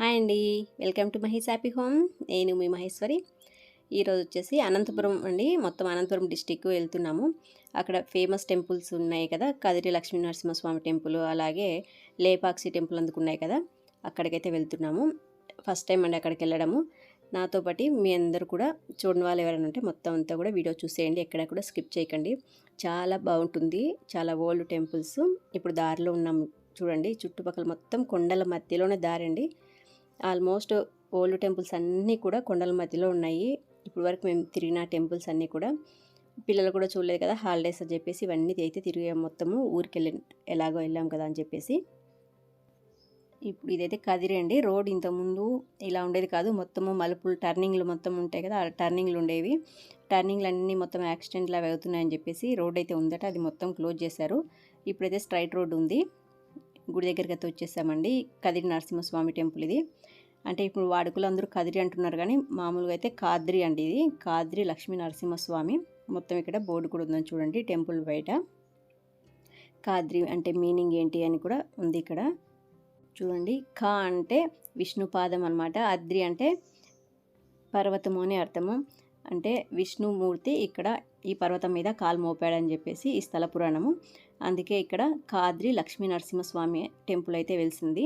Hi అండి. Welcome to Mahesh happy home. నేను మీ మహేశ్వరి. ఈరోజు వచ్చేసి అనంతపురం అండి. మొత్తం అనంతపురం డిస్టిక్ వెళ్తున్నాము. అక్కడ ఫేమస్ టెంపుల్స్ ఉన్నాయి కదా. కదిరి లక్ష్మీ నరసింహస్వామి టెంపుల్ అలాగే లేపాక్షి టెంపుల్ అందుకున్నాయి కదా. అక్కడికైతే వెళ్తున్నాము. ఫస్ట్ టైం అండి అక్కడికి వెళ్ళడము. నాతో పాటు మీ అందరూ కూడా చూడని వాళ్ళు ఎవరైనా ఉంటే మొత్తం అంతా కూడా వీడియో చూసేయండి. ఎక్కడ కూడా స్కిప్ చేయకండి. చాలా బాగుంటుంది. చాలా ఓల్డ్ టెంపుల్స్ ఇప్పుడు దారిలో ఉన్నాము. చూడండి. చుట్టుపక్కల మొత్తం కొండల మధ్యలోనే దారండి. ఆల్మోస్ట్ ఓల్డ్ టెంపుల్స్ అన్నీ కూడా కొండల మధ్యలో ఉన్నాయి. ఇప్పుడు వరకు మేము తిరిగిన టెంపుల్స్ అన్నీ కూడా పిల్లలు కూడా చూడలేదు కదా హాలిడేస్ అని చెప్పేసి ఇవన్నీ అయితే తిరిగాం మొత్తము. ఊరికి వెళ్ళి ఎలాగో వెళ్ళాం కదా అని చెప్పేసి. ఇప్పుడు ఇదైతే కదిరండి రోడ్ ఇంతకుముందు ఇలా ఉండేది కాదు. మొత్తము మలుపులు టర్నింగ్లు మొత్తం ఉంటాయి కదా ఆ టర్నింగ్లు ఉండేవి. టర్నింగ్లు అన్నీ మొత్తం యాక్సిడెంట్లు అవి అవుతున్నాయని చెప్పేసి రోడ్ అయితే ఉందట అది మొత్తం క్లోజ్ చేశారు. ఇప్పుడైతే స్ట్రైట్ రోడ్ ఉంది. గుడి దగ్గరికి అయితే వచ్చేసామండి. కదిరి నరసింహస్వామి టెంపుల్ ఇది. అంటే ఇప్పుడు వాడుకలు అందరూ కదిరి అంటున్నారు కానీ మామూలుగా అయితే కాద్రి అండి ఇది. కాద్రి లక్ష్మీ నరసింహస్వామి. మొత్తం ఇక్కడ బోర్డు కూడా ఉందని చూడండి టెంపుల్ బయట. కాద్రి అంటే మీనింగ్ ఏంటి అని కూడా ఉంది ఇక్కడ. చూడండి. కా అంటే విష్ణుపాదం అనమాట అద్రి అంటే పర్వతము అని అర్థము. అంటే విష్ణుమూర్తి ఇక్కడ ఈ పర్వతం మీద కాలు మోపాడని చెప్పేసి ఈ స్థల పురాణము. అందుకే ఇక్కడ కాద్రి లక్ష్మీ నరసింహస్వామి టెంపుల్ అయితే వెలిసింది.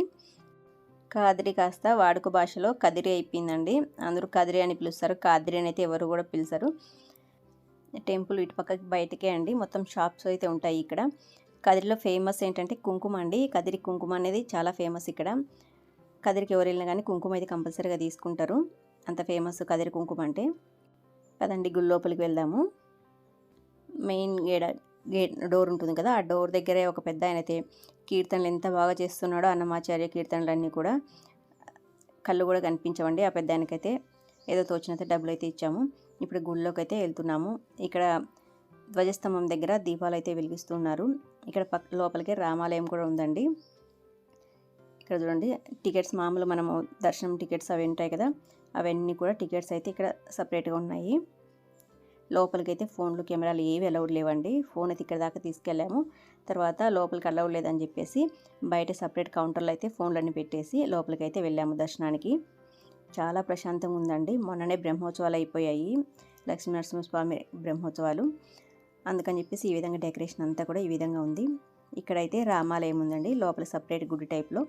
కాద్రి కాస్త వాడుక భాషలో కదిరి అయిపోయిందండి. అందరూ కదిరి అని పిలుస్తారు. కాద్రి అని అయితే ఎవరు కూడా పిలుస్తారు టెంపుల్ ఇటు పక్కకి బయటకే అండి. మొత్తం షాప్స్ అయితే ఉంటాయి ఇక్కడ. కదిరిలో ఫేమస్ ఏంటంటే కుంకుమ అండి. కదిరి కుంకుమ అనేది చాలా ఫేమస్ ఇక్కడ. కదిరికి ఎవరు వెళ్ళినా కానీ కుంకుమ అయితే కంపల్సరీగా తీసుకుంటారు. అంత ఫేమస్ కదిరి కుంకుమ అంటే. కదండి గుడి లోపలికి వెళ్దాము. మెయిన్ గేడ గేట్ డోర్ ఉంటుంది కదా ఆ డోర్ దగ్గరే ఒక పెద్ద ఆయన అయితే కీర్తనలు ఎంత బాగా చేస్తున్నాడో అన్నమాచార్య కీర్తనలన్నీ కూడా కళ్ళు కూడా కనిపించవండి. ఆ పెద్ద ఆయనకైతే ఏదో తోచినంత డబ్బులు అయితే ఇచ్చాము. ఇప్పుడు గుళ్ళోకి అయితే వెళ్తున్నాము. ఇక్కడ ధ్వజస్తంభం దగ్గర దీపాలు అయితే వెలిగిస్తున్నారు. ఇక్కడ పక్క లోపలికి రామాలయం కూడా ఉందండి. ఇక్కడ చూడండి టికెట్స్ మామూలు మనము దర్శనం టికెట్స్ అవి ఉంటాయి కదా అవన్నీ కూడా టికెట్స్ అయితే ఇక్కడ సపరేట్గా ఉన్నాయి. లోపలికైతే ఫోన్లు కెమెరాలు ఏవి అలౌడ్ లేవండి. ఫోన్ అయితే ఇక్కడ దాకా తీసుకెళ్ళాము. తర్వాత లోపలికి అలౌడ్ లేదని చెప్పేసి బయట సపరేట్ కౌంటర్లో అయితే ఫోన్లన్నీ పెట్టేసి లోపలికి అయితే వెళ్ళాము దర్శనానికి. చాలా ప్రశాంతంగా ఉందండి. మొన్ననే బ్రహ్మోత్సవాలు అయిపోయాయి. లక్ష్మీనరసింహస్వామి బ్రహ్మోత్సవాలు. అందుకని చెప్పేసి ఈ విధంగా డెకరేషన్ అంతా కూడా ఈ విధంగా ఉంది. ఇక్కడైతే రామాలయం ఉందండి. లోపల సపరేట్ గుడి టైప్లో.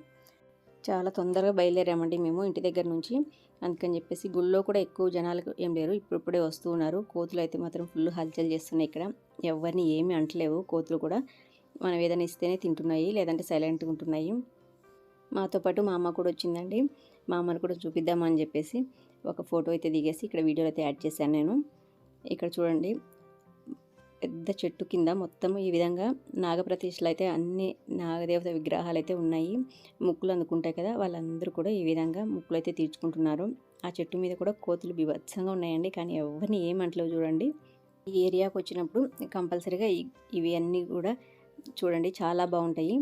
చాలా తొందరగా బయలుదేరామండి మేము ఇంటి దగ్గర నుంచి. అందుకని చెప్పేసి గుళ్ళో కూడా ఎక్కువ జనాలకు ఏం లేరు. ఇప్పుడిప్పుడే వస్తూ ఉన్నారు. కోతులు అయితే మాత్రం ఫుల్ హల్చల్ చేస్తున్నాయి ఇక్కడ. ఎవరిని ఏమీ అంటలేవు. కోతులు కూడా మనం ఏదైనా ఇస్తేనే తింటున్నాయి లేదంటే సైలెంట్గా ఉంటున్నాయి. మాతో పాటు మా అమ్మ కూడా వచ్చిందండి. మా అమ్మను కూడా చూపిద్దామని చెప్పేసి ఒక ఫోటో అయితే దిగేసి ఇక్కడ వీడియోలో అయితే యాడ్ చేశాను నేను. ఇక్కడ చూడండి. పెద్ద చెట్టు కింద మొత్తం ఈ విధంగా నాగప్రతిష్ఠలు అయితే అన్ని నాగదేవత విగ్రహాలు అయితే ఉన్నాయి. ముక్కులు అందుకుంటాయి కదా వాళ్ళందరూ కూడా ఈ విధంగా ముక్కులు అయితే తీర్చుకుంటున్నారు. ఆ చెట్టు మీద కూడా కోతులు బీభత్సంగా ఉన్నాయండి. కానీ ఎవరిని ఏమంటలేవు చూడండి. ఈ ఏరియాకి వచ్చినప్పుడు కంపల్సరీగా ఇవి అన్నీ కూడా చూడండి. చాలా బాగుంటాయి.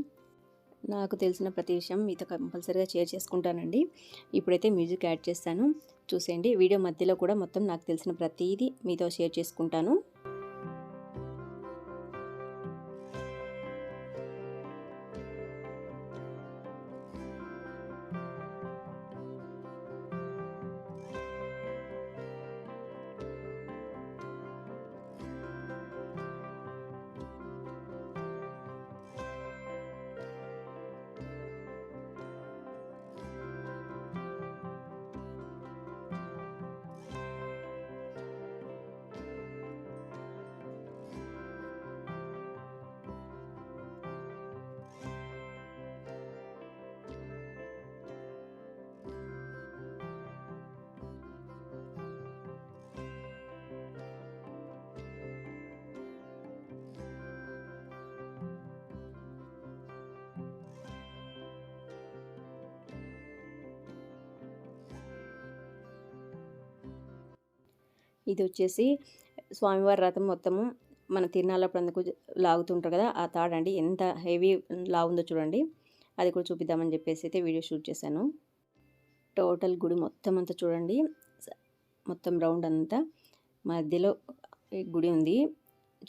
నాకు తెలిసిన ప్రతి విషయం మీతో కంపల్సరీగా షేర్ చేసుకుంటానండి. ఇప్పుడైతే మ్యూజిక్ యాడ్ చేస్తాను. చూసేయండి. వీడియో మధ్యలో కూడా మొత్తం నాకు తెలిసిన ప్రతిదీ మీతో షేర్ చేసుకుంటాను. ఇది వచ్చేసి స్వామివారి రథం మొత్తము మన తిరునాళ్ళప్పుడు అందుకు లాగుతుంటారు కదా ఆ తాడండి ఎంత హెవీ లాగుందో చూడండి. అది కూడా చూపిద్దామని చెప్పేసి అయితే వీడియో షూట్ చేశాను. టోటల్ గుడి మొత్తం అంతా చూడండి. మొత్తం రౌండ్ అంతా. మధ్యలో గుడి ఉంది.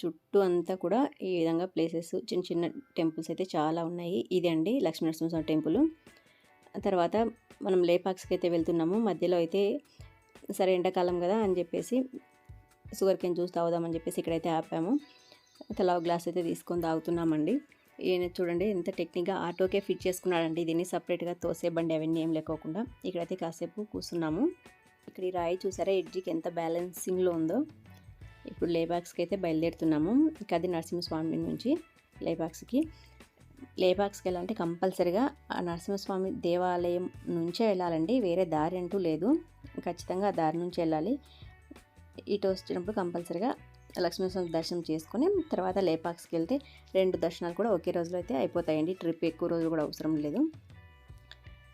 చుట్టూ అంతా కూడా ఈ విధంగా ప్లేసెస్ చిన్న చిన్న టెంపుల్స్ అయితే చాలా ఉన్నాయి. ఇది అండి లక్ష్మీనరసింహస్వామి టెంపుల్. తర్వాత మనం లేపాక్స్కి అయితే వెళ్తున్నాము. మధ్యలో అయితే సరే ఎండాకాలం కదా అని చెప్పేసి షుగర్ కేన్ జ్యూస్ తాగుదామని చెప్పేసి ఇక్కడైతే ఆపాము. తలా గ్లాస్ అయితే తీసుకొని తాగుతున్నామండి. ఈయన చూడండి ఎంత టెక్నిక్గా ఆటోకే ఫిట్ చేసుకున్నాడండి. దీన్ని సపరేట్గా తోసే బండి అవన్నీ ఏం లేకోకుండా ఇక్కడైతే కాసేపు కూర్చున్నాము. ఇక్కడ ఈ రాయి చూసారా ఎడ్జికి ఎంత బ్యాలెన్సింగ్లో ఉందో. ఇప్పుడు లేబాక్స్కి అయితే బయలుదేరుతున్నాము. కది నరసింహస్వామి నుంచి లేబాక్స్కి లేబాక్స్కి వెళ్ళాలంటే కంపల్సరిగా ఆ నరసింహస్వామి దేవాలయం నుంచే వెళ్ళాలండి. వేరే దారి అంటూ లేదు. ఖచ్చితంగా ఆ దారి నుంచి వెళ్ళాలి. ఇటు వచ్చినప్పుడు కంపల్సరిగా లక్ష్మీస్వామి దర్శనం చేసుకుని తర్వాత లేపాక్స్కి వెళ్తే రెండు దర్శనాలు కూడా ఒకే రోజులో అయితే అయిపోతాయండి. ట్రిప్ ఎక్కువ రోజులు కూడా అవసరం లేదు.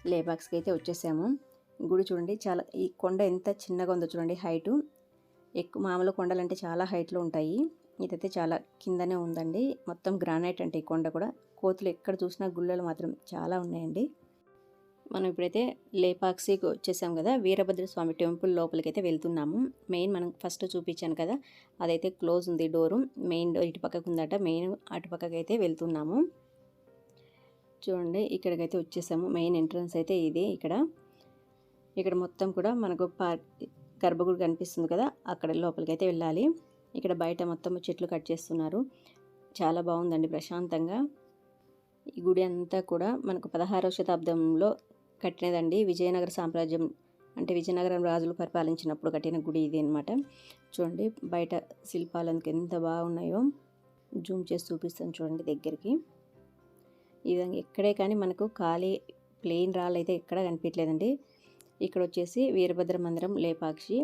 లేపాక్స్కి అయితే వచ్చేసాము. గుడి చూడండి చాలా ఈ కొండ ఎంత చిన్నగా ఉందో చూడండి హైటు. ఎక్కువ మామూలు కొండలు అంటే చాలా హైట్లో ఉంటాయి. ఇదైతే చాలా కిందనే ఉందండి. మొత్తం గ్రానైట్ అంటే ఈ కొండ కూడా. కోతులు ఎక్కడ చూసినా గుళ్ళలు మాత్రం చాలా ఉన్నాయండి. మనం ఇప్పుడైతే లేపాక్సికి వచ్చేసాం కదా వీరభద్ర స్వామి టెంపుల్ లోపలికి అయితే వెళ్తున్నాము. మెయిన్ మనం ఫస్ట్ చూపించాను కదా అదైతే క్లోజ్ ఉంది డోరు. మెయిన్ డోర్ ఇటు పక్కకు ఉందట మెయిన్ అటు అయితే వెళ్తున్నాము. చూడండి ఇక్కడికైతే వచ్చేసాము. మెయిన్ ఎంట్రన్స్ అయితే ఇది ఇక్కడ. ఇక్కడ మొత్తం కూడా మనకు పార్ గర్భగుడి కనిపిస్తుంది కదా అక్కడ లోపలికి అయితే వెళ్ళాలి. ఇక్కడ బయట మొత్తం చెట్లు కట్ చేస్తున్నారు. చాలా బాగుందండి ప్రశాంతంగా. ఈ గుడి అంతా కూడా మనకు పదహారవ శతాబ్దంలో కట్టినదండి. విజయనగర సామ్రాజ్యం అంటే విజయనగరం రాజులు పరిపాలించినప్పుడు కట్టిన గుడి ఇది అనమాట చూడండి బయట శిల్పాలు ఎంత బాగున్నాయో. జూమ్ చేసి చూపిస్తాను చూడండి దగ్గరికి. ఈ విధంగా ఎక్కడే కానీ మనకు ఖాళీ ప్లెయిన్ రాళ్ళు అయితే ఎక్కడ కనిపించలేదండి ఇక్కడ వచ్చేసి వీరభద్ర మందిరం లేపాక్షి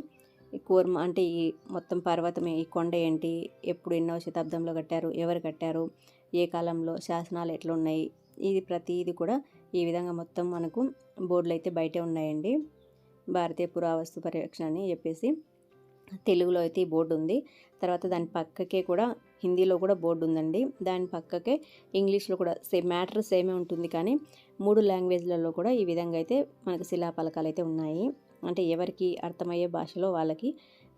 కూర్మ అంటే ఈ మొత్తం పర్వతం ఈ కొండ ఏంటి ఎప్పుడు ఎన్నో శతాబ్దంలో కట్టారు ఎవరు కట్టారు ఏ కాలంలో శాసనాలు ఎట్లున్నాయి ఇది ప్రతిది కూడా ఈ విధంగా మొత్తం మనకు బోర్డులు అయితే బయటే ఉన్నాయండి. భారతీయ పురావస్తు పరిరక్షణ అని చెప్పేసి తెలుగులో అయితే ఈ బోర్డు ఉంది. తర్వాత దాని పక్కకే కూడా హిందీలో కూడా బోర్డు ఉందండి. దాని పక్కకే ఇంగ్లీష్లో కూడా సేమ్ మ్యాటర్ సేమే ఉంటుంది కానీ మూడు లాంగ్వేజ్లలో కూడా ఈ విధంగా అయితే మనకు శిలాపలకాలు అయితే ఉన్నాయి. అంటే ఎవరికి అర్థమయ్యే భాషలో వాళ్ళకి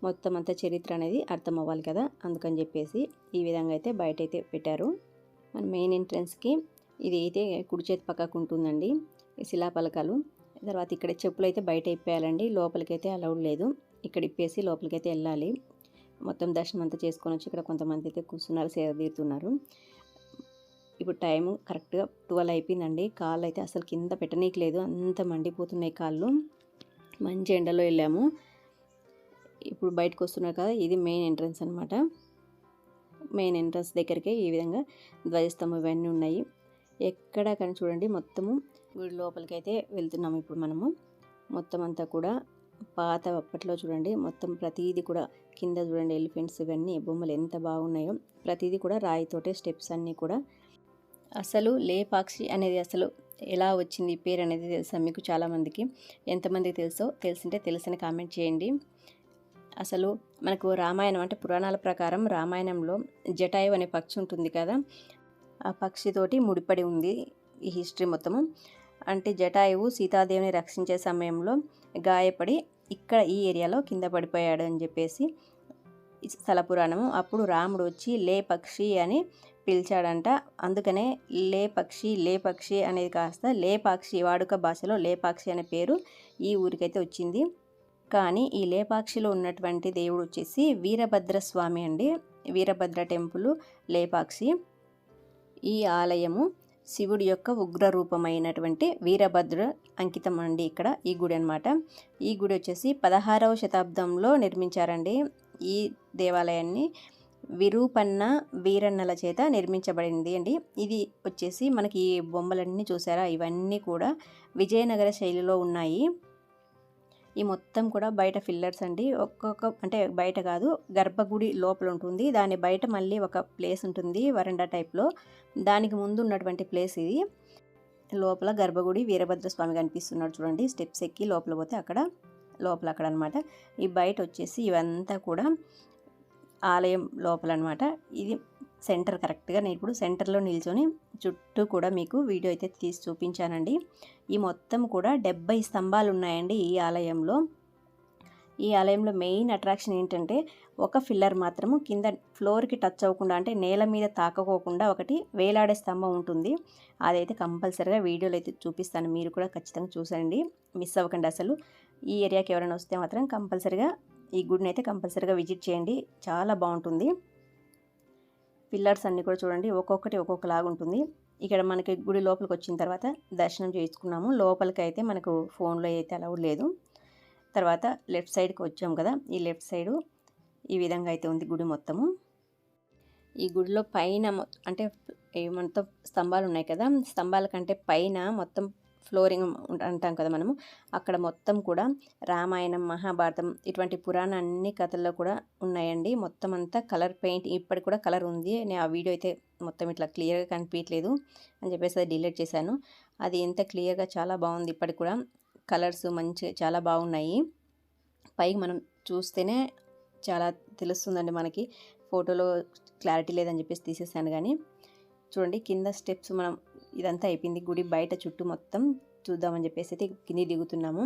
మొత్తం అంతా చరిత్ర అనేది అర్థం అవ్వాలి కదా. అందుకని చెప్పేసి ఈ విధంగా అయితే బయట అయితే పెట్టారు. మన మెయిన్ ఎంట్రన్స్కి ఇది అయితే కుడి చేతి పక్కకు ఉంటుందండి ఈ శిలాపలకాలు తర్వాత ఇక్కడ చెప్పులు అయితే బయట ఇప్పేయాలండి లోపలికైతే అలౌడ్ లేదు. ఇక్కడ ఇప్పేసి లోపలికైతే వెళ్ళాలి. మొత్తం దర్శనం అంతా చేసుకొని వచ్చి ఇక్కడ కొంతమంది అయితే కూర్చున్నారు సేద తీరుతున్నారు. ఇప్పుడు టైము కరెక్ట్గా ట్వెల్వ్ అయిపోయిందండి. కాళ్ళు అయితే అసలు కింద పెట్టనీయట్లేదు అంత మండిపోతున్నాయి కాళ్ళు. మంచి ఎండలో వెళ్ళాము. ఇప్పుడు బయటకు వస్తున్నారు కదా ఇది మెయిన్ ఎంట్రన్స్ అనమాట మెయిన్ ఎంట్రన్స్ దగ్గరికి ఈ విధంగా ధ్వజస్తంభం ఇవన్నీ ఉన్నాయి. ఎక్కడ కానీ చూడండి మొత్తము గుడి లోపలికి అయితే వెళ్తున్నాము ఇప్పుడు మనము. మొత్తం అంతా కూడా పాత అప్పట్లో చూడండి మొత్తం ప్రతిదీ కూడా కింద చూడండి ఎలిఫెంట్స్ ఇవన్నీ బొమ్మలు ఎంత బాగున్నాయో. ప్రతిదీ కూడా రాయితోటే స్టెప్స్ అన్నీ కూడా. అసలు లేపాక్షి అనేది అసలు ఎలా వచ్చింది పేరు అనేది తెలుసా మీకు చాలామందికి? ఎంతమందికి తెలుసో తెలిసింటే తెలుసని కామెంట్ చేయండి. అసలు మనకు రామాయణం అంటే పురాణాల ప్రకారం రామాయణంలో జటాయు అనే పక్షి ఉంటుంది కదా ఆ పక్షితోటి ముడిపడి ఉంది ఈ హిస్టరీ మొత్తము. అంటే జటాయువు సీతాదేవిని రక్షించే సమయంలో గాయపడి ఇక్కడ ఈ ఏరియాలో కింద పడిపోయాడు అని చెప్పేసి స్థలపురాణము అప్పుడు రాముడు వచ్చి లే పక్షి అని పిలిచాడంట. అందుకనే లే పక్షి లే పక్షి అనేది కాస్త లేపాక్షి వాడుక భాషలో లేపాక్షి అనే పేరు ఈ ఊరికైతే వచ్చింది. కానీ ఈ లేపాక్షిలో ఉన్నటువంటి దేవుడు వచ్చేసి వీరభద్ర స్వామి అండి. వీరభద్ర టెంపుల్ లేపాక్షి ఈ ఆలయము శివుడి యొక్క ఉగ్ర రూపమైనటువంటి వీరభద్ర అంకితం అండి ఇక్కడ ఈ గుడి అనమాట ఈ గుడి వచ్చేసి పదహారవ శతాబ్దంలో నిర్మించారండి. ఈ దేవాలయాన్ని విరూపన్న వీరన్నల చేత నిర్మించబడింది అండి. ఇది వచ్చేసి మనకి ఈ బొమ్మలన్నీ చూసారా? ఇవన్నీ కూడా విజయనగర శైలిలో ఉన్నాయి. ఈ మొత్తం కూడా బయట ఫిల్లర్స్ అండి. ఒక్కొక్క అంటే బయట కాదు గర్భగుడి లోపల ఉంటుంది. దాని బయట మళ్ళీ ఒక ప్లేస్ ఉంటుంది వరండా టైప్లో దానికి ముందు ఉన్నటువంటి ప్లేస్ ఇది. లోపల గర్భగుడి వీరభద్ర స్వామి కనిపిస్తున్నాడు చూడండి. స్టెప్స్ ఎక్కి లోపల పోతే అక్కడ లోపల అక్కడ అనమాట ఈ బయట వచ్చేసి ఇవంతా కూడా ఆలయం లోపల అనమాట ఇది సెంటర్ కరెక్ట్గా నేను ఇప్పుడు సెంటర్లో నిల్చొని చుట్టూ కూడా మీకు వీడియో అయితే తీసి చూపించానండి. ఈ మొత్తం కూడా డెబ్బై స్తంభాలు ఉన్నాయండి ఈ ఆలయంలో. ఈ ఆలయంలో మెయిన్ అట్రాక్షన్ ఏంటంటే ఒక ఫిల్లర్ మాత్రము కింద ఫ్లోర్కి టచ్ అవ్వకుండా అంటే నేల మీద తాకకోకుండా ఒకటి వేలాడే స్తంభం ఉంటుంది. అదైతే కంపల్సరిగా వీడియోలో అయితే చూపిస్తాను. మీరు కూడా ఖచ్చితంగా చూసండి. మిస్ అవ్వకండి అసలు. ఈ ఏరియాకి ఎవరైనా వస్తే మాత్రం కంపల్సరీగా ఈ గుడిని అయితే కంపల్సరీగా విజిట్ చేయండి. చాలా బాగుంటుంది. పిల్లర్స్ అన్నీ కూడా చూడండి ఒక్కొక్కటి ఒక్కొక్కలాగా ఉంటుంది. ఇక్కడ మనకి గుడి లోపలికి వచ్చిన తర్వాత దర్శనం చేసుకున్నాము. లోపలికి అయితే మనకు ఫోన్లో అయితే అలౌడ్ లేదు. తర్వాత లెఫ్ట్ సైడ్కి వచ్చాం కదా ఈ లెఫ్ట్ సైడు ఈ విధంగా అయితే ఉంది గుడి మొత్తము. ఈ గుడిలో పైన అంటే ఏమంతా స్తంభాలు ఉన్నాయి కదా స్తంభాల కంటే పైన మొత్తం ఫ్లోరింగ్ అంటాం కదా మనము. అక్కడ మొత్తం కూడా రామాయణం మహాభారతం ఇటువంటి పురాణ అన్ని కథల్లో కూడా ఉన్నాయండి. మొత్తం అంతా కలర్ పెయింట్ ఇప్పటికి కూడా కలర్ ఉంది. నేను ఆ వీడియో అయితే మొత్తం ఇట్లా క్లియర్గా కనిపించలేదు అని చెప్పేసి అది డిలీట్ చేశాను. అది ఎంత క్లియర్గా చాలా బాగుంది. ఇప్పటికి కూడా కలర్స్ మంచి చాలా బాగున్నాయి. పైకి మనం చూస్తేనే చాలా తెలుస్తుందండి మనకి. ఫోటోలో క్లారిటీ లేదని చెప్పేసి తీసేసాను కానీ. చూడండి కింద స్టెప్స్ మనం ఇదంతా అయిపోయింది. గుడి బయట చుట్టూ మొత్తం చూద్దామని చెప్పేసి అయితే కింది దిగుతున్నాము.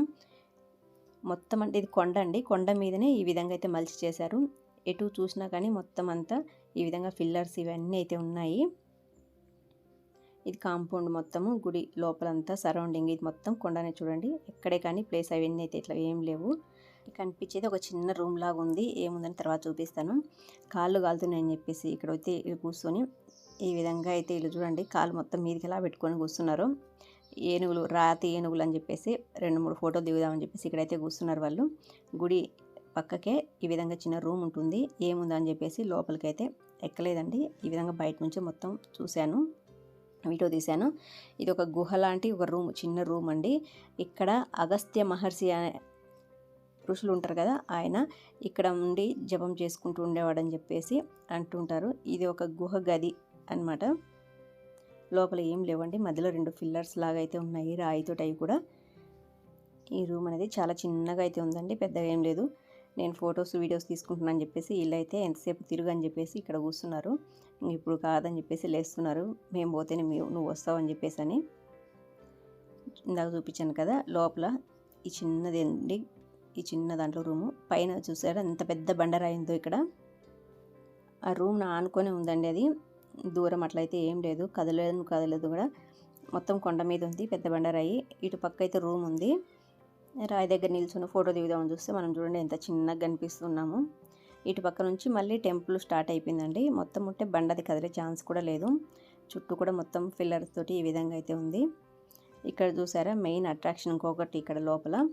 మొత్తం అంటే ఇది కొండ అండి. కొండ మీదనే ఈ విధంగా అయితే మలిచి చేశారు. ఎటు చూసినా కానీ మొత్తం అంతా ఈ విధంగా ఫిల్లర్స్ ఇవన్నీ అయితే ఉన్నాయి. ఇది కాంపౌండ్ మొత్తము. గుడి లోపలంతా సరౌండింగ్ ఇది మొత్తం కొండనే చూడండి. ఎక్కడే కానీ ప్లేస్ అవన్నీ అయితే ఇట్లా ఏం లేవు. కనిపించేది ఒక చిన్న రూమ్ లాగా ఉంది. ఏముందని తర్వాత చూపిస్తాను. కాళ్ళు కాలుతున్నాయని చెప్పేసి ఇక్కడ అయితే కూర్చొని ఈ విధంగా అయితే వీళ్ళు చూడండి కాలు మొత్తం మీదకి ఎలా పెట్టుకొని కూర్చున్నారు. ఏనుగులు రాతి ఏనుగులు అని చెప్పేసి రెండు మూడు ఫోటోలు దిగుదామని చెప్పేసి ఇక్కడైతే కూర్చున్నారు వాళ్ళు. గుడి పక్కకే ఈ విధంగా చిన్న రూమ్ ఉంటుంది. ఏముందని చెప్పేసి లోపలికైతే ఎక్కలేదండి. ఈ విధంగా బయట నుంచి మొత్తం చూశాను వీడియో తీశాను. ఇది ఒక గుహ లాంటి ఒక రూమ్ చిన్న రూమ్ అండి. ఇక్కడ అగస్త్య మహర్షి అనే ఋషులు ఉంటారు కదా ఆయన ఇక్కడ ఉండి జపం చేసుకుంటూ ఉండేవాడని చెప్పేసి అంటుంటారు. ఇది ఒక గుహ గది. అన్నమాట. లోపల ఏం లేవండి. మధ్యలో రెండు ఫిల్లర్స్ లాగా అయితే ఉన్నాయి. రాయితో అవి కూడా. ఈ రూమ్ అనేది చాలా చిన్నగా అయితే ఉందండి. పెద్దగా ఏం లేదు. నేను ఫొటోస్ వీడియోస్ తీసుకుంటున్నాను అని చెప్పేసి వీళ్ళు అయితే ఎంతసేపు తిరుగు అని చెప్పేసి ఇక్కడ కూర్చున్నారు. ఇప్పుడు కాదని చెప్పేసి లేస్తున్నారు. మేము పోతేనే మీ నువ్వు వస్తావు అని చెప్పేసి అని ఇందాక చూపించాను కదా లోపల ఈ చిన్నది అండి. ఈ చిన్న దాంట్లో రూము. పైన చూసారా? ఎంత పెద్ద బండరాయిందో ఇక్కడ. ఆ రూమ్ నా ఆనుకొని ఉందండి అది. దూరం అట్లయితే ఏం లేదు. కదలేదు కదలేదు కూడా. మొత్తం కొండ మీద ఉంది పెద్ద బండరాయి. ఇటు పక్క అయితే రూమ్ ఉంది. రాయి దగ్గర నిల్చున్న ఫోటో దిగుదామని చూస్తే మనం చూడండి ఎంత చిన్నగా కనిపిస్తున్నాము. ఇటు పక్క నుంచి మళ్ళీ టెంపుల్ స్టార్ట్ అయిపోయిందండి. మొత్తం ఉంటే బండది కదిలే ఛాన్స్ కూడా లేదు. చుట్టూ కూడా మొత్తం ఫిల్లర్స్ తోటి ఈ విధంగా అయితే ఉంది. ఇక్కడ చూసారా మెయిన్ అట్రాక్షన్ ఇంకొకటి ఇక్కడ లోపల.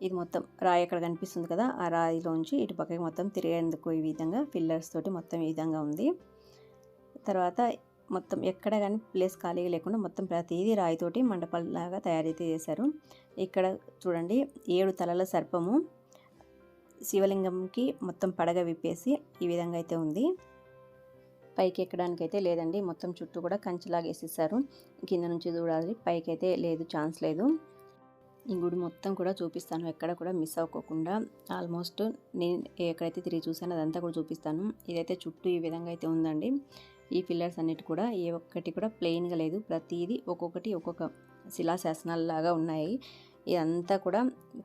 ఇది మొత్తం రాయి అక్కడ కనిపిస్తుంది కదా ఆ రాయిలోంచి ఇటు పక్కకి మొత్తం తిరిగేందుకు ఈ విధంగా ఫిల్లర్స్ తోటి మొత్తం ఈ విధంగా ఉంది. తర్వాత మొత్తం ఎక్కడ కానీ ప్లేస్ ఖాళీగా లేకుండా మొత్తం ప్రతిదీ రాయితోటి మండపంలాగా తయారైతే చేశారు. ఇక్కడ చూడండి ఏడు తలల సర్పము శివలింగంకి మొత్తం పడగ విప్పేసి ఈ విధంగా అయితే ఉంది. పైకి ఎక్కడానికి అయితే లేదండి మొత్తం చుట్టూ కూడా కంచిలాగా వేసేసారు. కింద నుంచి చూడాలి పైకి అయితే లేదు ఛాన్స్ లేదు. ఈ గుడి మొత్తం కూడా చూపిస్తాను ఎక్కడ కూడా మిస్ అవ్వకుండా ఆల్మోస్ట్ నేను ఎక్కడైతే తిరిగి చూసానో అదంతా కూడా చూపిస్తాను. ఇదైతే చుట్టూ ఈ విధంగా అయితే ఉందండి. ఈ పిల్లర్స్ అన్నిటి కూడా ఏ ఒక్కటి కూడా ప్లెయిన్గా లేదు. ప్రతిదీ ఒక్కొక్కటి ఒక్కొక్క శిలా శాసనాలు లాగా ఉన్నాయి. ఇదంతా కూడా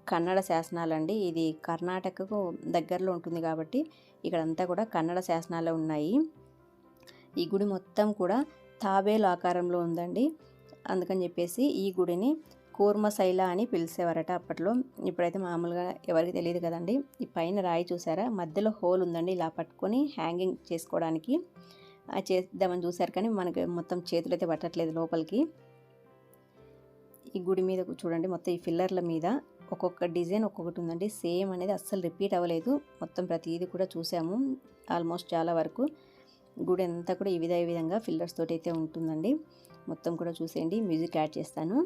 కన్నడ శాసనాలండి. ఇది కర్ణాటకకు దగ్గరలో ఉంటుంది కాబట్టి ఇక్కడంతా కూడా కన్నడ శాసనాలే ఉన్నాయి. ఈ గుడి మొత్తం కూడా తాబేలు ఆకారంలో ఉందండి. అందుకని చెప్పేసి ఈ గుడిని కూర్మశైల అని పిలిచేవారట అప్పట్లో. ఇప్పుడైతే మామూలుగా ఎవరికి తెలియదు కదండి. ఈ పైన రాయి చూసారా? మధ్యలో హోల్ ఉందండి. ఇలా పట్టుకొని హ్యాంగింగ్ చేసుకోవడానికి. చేద్దామని చూశారు కానీ మనకి మొత్తం చేతులు అయితే పట్టట్లేదు లోపలికి. ఈ గుడి మీద చూడండి మొత్తం ఈ ఫిల్లర్ల మీద ఒక్కొక్క డిజైన్ ఒక్కొక్కటి ఉందండి. సేమ్ అనేది అస్సలు రిపీట్ అవ్వలేదు. మొత్తం ప్రతిదీ కూడా చూసాము ఆల్మోస్ట్ చాలా వరకు. గుడి అంతా కూడా ఈ విధ ఈ విధంగా ఫిల్లర్స్ తోటి అయితే ఉంటుందండి. మొత్తం కూడా చూసేయండి మ్యూజిక్ యాడ్ చేస్తాను.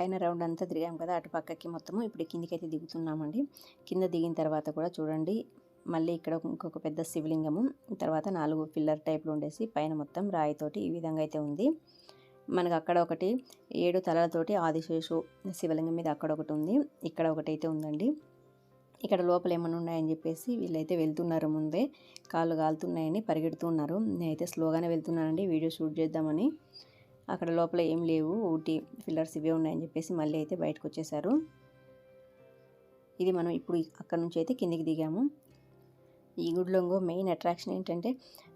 పైన రౌండ్ అంతా తిరిగాం కదా అటు పక్కకి మొత్తము ఇప్పుడు కిందికైతే అయితే దిగుతున్నామండి. కింద దిగిన తర్వాత కూడా చూడండి మళ్ళీ ఇక్కడ ఇంకొక పెద్ద శివలింగము తర్వాత నాలుగు పిల్లర్ టైప్లో ఉండేసి పైన మొత్తం రాయితోటి ఈ విధంగా అయితే ఉంది. మనకు అక్కడ ఒకటి ఏడు తలలతోటి ఆదిశేషు శివలింగం మీద అక్కడ ఒకటి ఉంది ఇక్కడ ఒకటి అయితే ఉందండి. ఇక్కడ లోపల ఏమైనా ఉన్నాయని చెప్పేసి వీళ్ళైతే వెళ్తున్నారు ముందే కాళ్ళు కాలుతున్నాయని పరిగెడుతున్నారు నేనైతే స్లోగానే వెళ్తున్నానండి వీడియో షూట్ చేద్దామని. అక్కడ లోపల ఏం లేవు. ఊటీ ఫిల్లర్స్ ఇవే ఉన్నాయని చెప్పేసి మళ్ళీ అయితే బయటకు వచ్చేసారు ఇది మనం ఇప్పుడు అక్కడ నుంచి అయితే కిందికి దిగాము. ఈ గుడిలో ఇంకో మెయిన్ అట్రాక్షన్ ఏంటంటే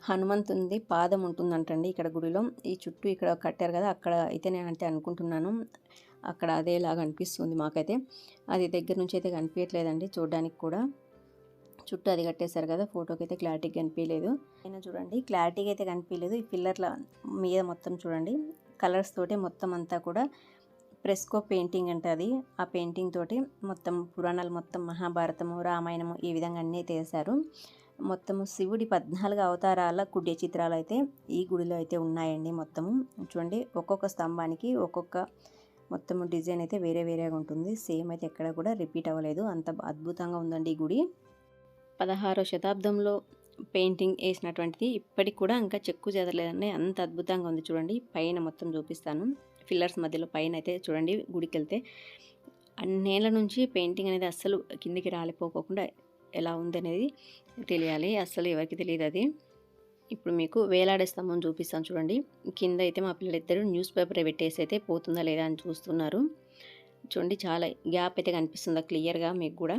హనుమంతుంది పాదం ఉంటుందంటండి ఇక్కడ గుడిలో. ఈ చుట్టూ ఇక్కడ కట్టారు కదా అక్కడ అయితే నేను అంటే అనుకుంటున్నాను. అక్కడ అదేలాగా అనిపిస్తుంది మాకైతే. అది దగ్గర నుంచి అయితే కనిపించట్లేదండి చూడడానికి కూడా. చుట్టూ అది కట్టేశారు కదా ఫోటోకి అయితే క్లారిటీగా కనిపించలేదు అయినా చూడండి క్లారిటీగా అయితే కనిపించలేదు ఈ పిల్లర్ల మీద మొత్తం చూడండి. కలర్స్ తోటి మొత్తం అంతా కూడా ప్రెస్కో పెయింటింగ్ అంటే అది. ఆ పెయింటింగ్ తోటి మొత్తం పురాణాలు మొత్తం మహాభారతము రామాయణము ఈ విధంగా అన్నీ తీశారు. మొత్తము శివుడి పద్నాలుగు అవతారాల కుడ్య చిత్రాలు అయితే ఈ గుడిలో అయితే ఉన్నాయండి మొత్తము. చూడండి ఒక్కొక్క స్తంభానికి ఒక్కొక్క మొత్తము డిజైన్ అయితే వేరే వేరేగా ఉంటుంది. సేమ్ అయితే ఎక్కడ కూడా రిపీట్ అవ్వలేదు. అంత అద్భుతంగా ఉందండి ఈ గుడి. పదహారో శతాబ్దంలో పెయింటింగ్ వేసినటువంటిది ఇప్పటికి కూడా ఇంకా చెక్కు చెదరలేదండి అంత అద్భుతంగా ఉంది చూడండి. పైన మొత్తం చూపిస్తాను. ఫిల్లర్స్ మధ్యలో పైన అయితే చూడండి గుడికి వెళ్తే అన్నేళ్ళ నుంచి పెయింటింగ్ అనేది అస్సలు కిందికి రాలిపోకుండా ఎలా ఉంది అనేది తెలియాలి. అస్సలు ఎవరికి తెలియదు అది. ఇప్పుడు మీకు వేలాడే స్తంభం చూపిస్తాను చూడండి. కింద అయితే మా పిల్లలిద్దరూ న్యూస్ పేపర్ పెట్టేసి అయితే పోతుందా లేదా అని చూస్తున్నారు. చూడండి చాలా గ్యాప్ అయితే కనిపిస్తుందా క్లియర్గా మీకు కూడా.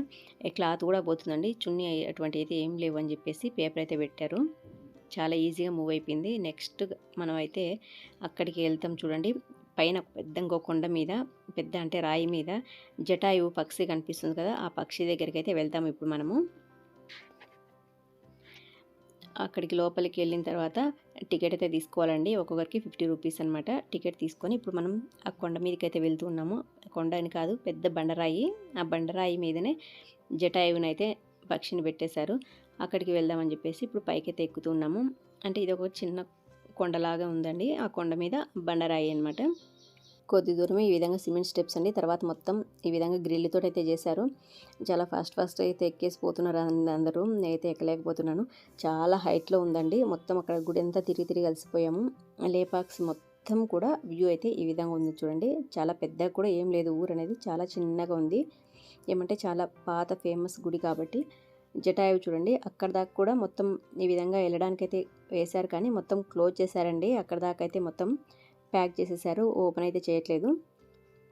ఈ క్లాత్ కూడా పోతుందండి. చున్నీ అటువంటి అయితే ఏం లేవు అని చెప్పేసి పేపర్ అయితే పెట్టారు. చాలా ఈజీగా మూవ్ అయిపోయింది. నెక్స్ట్ మనం అయితే అక్కడికి వెళ్తాం చూడండి. పైన పెద్ద ఇంకో కొండ మీద పెద్ద అంటే రాయి మీద జటాయు పక్షి కనిపిస్తుంది కదా ఆ పక్షి దగ్గరికి అయితే వెళ్తాం ఇప్పుడు మనము. అక్కడికి లోపలికి వెళ్ళిన తర్వాత టికెట్ అయితే తీసుకోవాలండి. ఒక్కొక్కరికి ఫిఫ్టీ రూపీస్ అనమాట టికెట్ తీసుకొని ఇప్పుడు మనం ఆ కొండ మీదకి అయితే వెళ్తూ ఉన్నాము. కొండ అని కాదు పెద్ద బండరాయి. ఆ బండరాయి మీదనే జటాయువుని అయితే పక్షిని పెట్టేశారు. అక్కడికి వెళ్దామని చెప్పేసి ఇప్పుడు పైకి అయితే ఎక్కుతున్నాము అంటే ఇది ఒక చిన్న కొండలాగా ఉందండి. ఆ కొండ మీద బండరాయి అనమాట కొద్ది దూరమే ఈ విధంగా సిమెంట్ స్టెప్స్ అండి. తర్వాత మొత్తం ఈ విధంగా గ్రిల్తో అయితే చేశారు. చాలా ఫాస్ట్ ఫాస్ట్ అయితే ఎక్కేసి పోతున్నారు అందరూ. నేనైతే ఎక్కలేకపోతున్నాను. చాలా హైట్లో ఉందండి. మొత్తం అక్కడ గుడి అంతా తిరిగి తిరిగి కలిసిపోయాము. లేపాక్స్ మొత్తం కూడా వ్యూ అయితే ఈ విధంగా ఉంది చూడండి. చాలా పెద్దగా కూడా ఏం లేదు. ఊరు అనేది చాలా చిన్నగా ఉంది. ఏమంటే చాలా పాత ఫేమస్ గుడి కాబట్టి. జటాయువు చూడండి. అక్కడ దాకా కూడా మొత్తం ఈ విధంగా వెళ్ళడానికైతే వేశారు కానీ మొత్తం క్లోజ్ చేశారండి. అక్కడ దాకా అయితే మొత్తం ప్యాక్ చేసేసారు. ఓపెన్ అయితే చేయట్లేదు.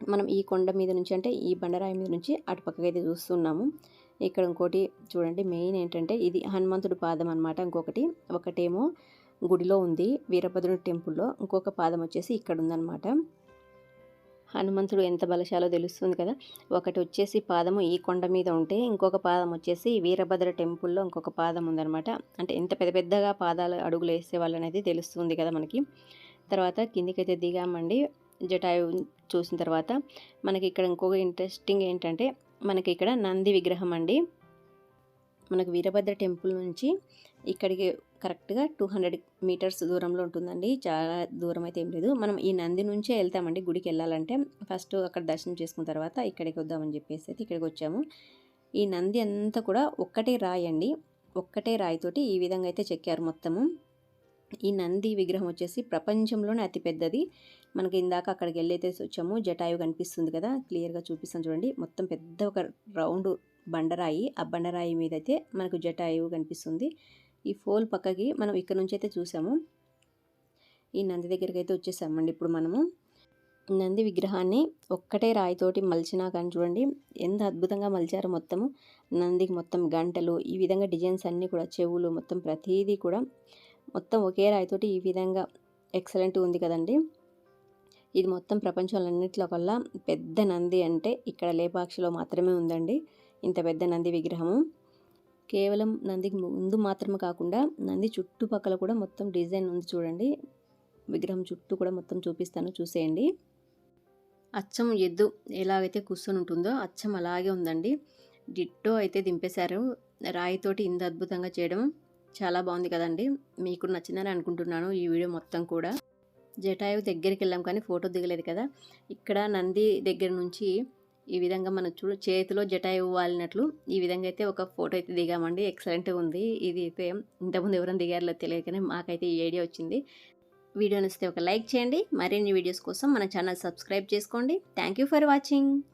మనం ఈ కొండ మీద నుంచి అంటే ఈ బండరాయి మీద నుంచి అటుపక్కగా అయితే చూస్తున్నాము. ఇక్కడ ఇంకోటి చూడండి మెయిన్ ఏంటంటే ఇది హనుమంతుడి పాదం అనమాట ఇంకొకటి ఒకటేమో గుడిలో ఉంది వీరభద్రుడి టెంపుల్లో. ఇంకొక పాదం వచ్చేసి ఇక్కడ ఉందన్నమాట. హనుమంతుడు ఎంత బలశాలో తెలుస్తుంది కదా. ఒకటి వచ్చేసి పాదము ఈ కొండ మీద ఉంటే ఇంకొక పాదం వచ్చేసి వీరభద్ర టెంపుల్లో ఇంకొక పాదం ఉందన్నమాట. అంటే ఎంత పెద్ద పెద్దగా పాదాలు అడుగులు వేసే వాళ్ళు అనేది తెలుస్తుంది కదా మనకి. తర్వాత కిందికైతే దిగామండి. జటాయు చూసిన తర్వాత మనకి ఇక్కడ ఇంకొక ఇంట్రెస్టింగ్ ఏంటంటే మనకి ఇక్కడ నంది విగ్రహం అండి. మనకు వీరభద్ర టెంపుల్ నుంచి ఇక్కడికి కరెక్ట్గా టూ హండ్రెడ్ మీటర్స్ దూరంలో ఉంటుందండి. చాలా దూరం అయితే ఏం లేదు. మనం ఈ నంది నుంచే వెళ్తామండి గుడికి వెళ్ళాలంటే. ఫస్ట్ అక్కడ దర్శనం చేసుకున్న తర్వాత ఇక్కడికి వద్దామని చెప్పేసి అయితే ఇక్కడికి వచ్చాము. ఈ నంది అంతా కూడా ఒక్కటే రాయి అండి. ఒక్కటే రాయితోటి ఈ విధంగా అయితే చెక్కారు మొత్తము. ఈ నంది విగ్రహం వచ్చేసి ప్రపంచంలోనే అతి పెద్దది. మనకి ఇందాక అక్కడికి వెళ్ళైతే వచ్చాము జటాయు కనిపిస్తుంది కదా క్లియర్గా చూపిస్తాను చూడండి. మొత్తం పెద్ద ఒక రౌండ్ బండరాయి ఆ బండరాయి మీద అయితే మనకు జటాయువు కనిపిస్తుంది. ఈ ఫోల్ పక్కకి మనం ఇక్కడ నుంచి అయితే చూసాము. ఈ నంది దగ్గరికి అయితే వచ్చేసామండి ఇప్పుడు మనము. నంది విగ్రహాన్ని ఒక్కటే రాయితోటి మలిచినా కానీ చూడండి ఎంత అద్భుతంగా మలిచారో మొత్తము. నందికి మొత్తం గంటలు ఈ విధంగా డిజైన్స్ అన్నీ కూడా చెవులు మొత్తం ప్రతిదీ కూడా మొత్తం ఒకే రాయితోటి ఈ విధంగా ఎక్సలెంట్ ఉంది కదండి. ఇది మొత్తం ప్రపంచంలో కల్లా పెద్ద నంది అంటే ఇక్కడ లేపాక్షిలో మాత్రమే ఉందండి. ఇంత పెద్ద నంది విగ్రహము. కేవలం నందికి ముందు మాత్రమే కాకుండా నంది చుట్టుపక్కల కూడా మొత్తం డిజైన్ ఉంది చూడండి. విగ్రహం చుట్టూ కూడా మొత్తం చూపిస్తాను చూసేయండి. అచ్చం ఎద్దు ఎలాగైతే కూర్చొని ఉంటుందో అచ్చం అలాగే ఉందండి. డిట్టో అయితే దింపేశారు. రాయితోటి ఇంత అద్భుతంగా చేయడం చాలా బాగుంది కదండి. మీకు నచ్చిందని అనుకుంటున్నాను ఈ వీడియో మొత్తం కూడా. జటాయు దగ్గరికి వెళ్ళాం కానీ ఫోటో దిగలేదు కదా. ఇక్కడ నంది దగ్గర నుంచి ఈ విధంగా మనం చూడు చేతిలో జటాయు వాలినట్లు ఈ విధంగా అయితే ఒక ఫోటో అయితే దిగామండి. ఎక్సలెంట్గా ఉంది. ఇది అయితే ఇంతకుముందు ఎవరైనా దిగారో తెలియదు కానీ మాకైతే ఈ ఐడియా వచ్చింది. వీడియో నచ్చితే ఒక లైక్ చేయండి. మరిన్ని వీడియోస్ కోసం మన ఛానల్ సబ్స్క్రైబ్ చేసుకోండి. Thank you for watching